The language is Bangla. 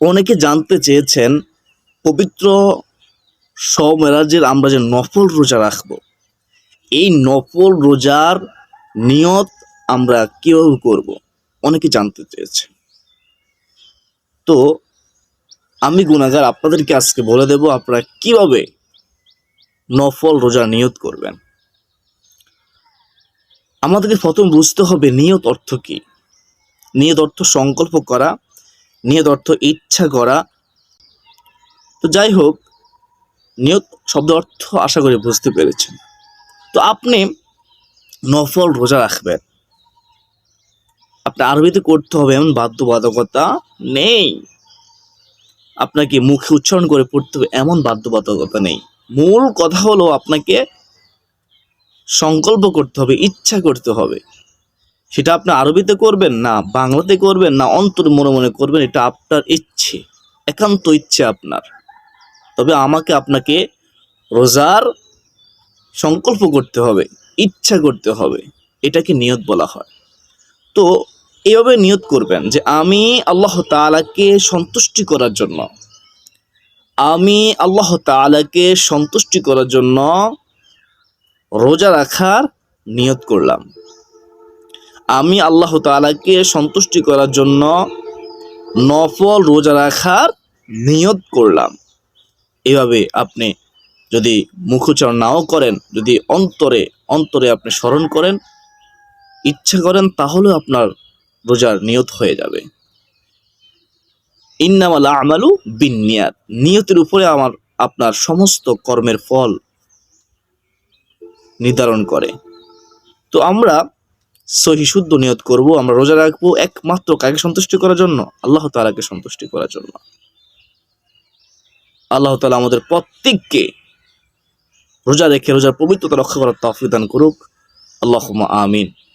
অনেকে জানতে চেয়েছেন, পবিত্র সমেরাজের আমরা যে নফল রোজা রাখব, এই নফল রোজার নিয়ত আমরা কীভাবে করব? অনেকে জানতে চেয়েছে তো আমি গুণাগার আপনাদেরকে আজকে বলে দেব, আপনারা কীভাবে নফল রোজার নিয়ত করবেন। আমাদেরকে প্রথম বুঝতে হবে নিয়ত অর্থ কি? নিয়ত অর্থ সংকল্প করা নিয়ত অর্থ ইচ্ছা করা। তো যাই হোক, নিয়ত শব্দ অর্থ আশা করি বুঝতে পেরেছেন। তো আপনি নফল রোজা রাখবেন। আপনি আরবিতে করতে হবে এমন বাধ্যবাধকতা নেই। আপনাকে মুখে উচ্চারণ করে পড়তে হবে এমন বাধ্যবাধকতা নেই। মূল কথা হলো আপনাকে সংকল্প করতে হবে, ইচ্ছা করতে হবে। সেটা আপনি আরবিতে করবেন না বাংলাতে করবেন না, অন্তর মনে মনে করবেন, এটা আপনার ইচ্ছে, একান্ত ইচ্ছে আপনার। তবে আমাকে আপনাকে রোজার সংকল্প করতে হবে, ইচ্ছা করতে হবে, এটাকে নিয়ত বলা হয়। তো এভাবে নিয়ত করবেন যে আমি আল্লাহ তাআলাকে সন্তুষ্টি করার জন্য, আমি আল্লাহ তাআলাকে সন্তুষ্টি করার জন্য রোজা রাখার নিয়ত করলাম। আমি আল্লাহ তাআলাকে সন্তুষ্টি করার জন্য নফল রোজা রাখার নিয়ত করলাম। এভাবে আপনি যদি মুখোচ্চারণ নাও করেন, যদি অন্তরে অন্তরে আপনি স্মরণ করেন, ইচ্ছা করেন তাহলে আপনার রোজার নিয়ত হয়ে যাবে। ইন্নামাল আমালু বিনিয়াত নিয়তের উপরে আমার, আপনার সমস্ত কর্মের ফল নির্ধারণ করে। তো আমরা সহি শুদ্ধ নিয়ত করব, আমরা রোজা রাখব একমাত্র কাকে সন্তুষ্টি করার জন্য? আল্লাহ তালাকে সন্তুষ্টি করার জন্য। আল্লাহ তালা আমাদের প্রত্যেককে রোজা রেখে, রোজার পবিত্রতা রক্ষা করার তফিদান দান করুক। আল্লাহ আমিন।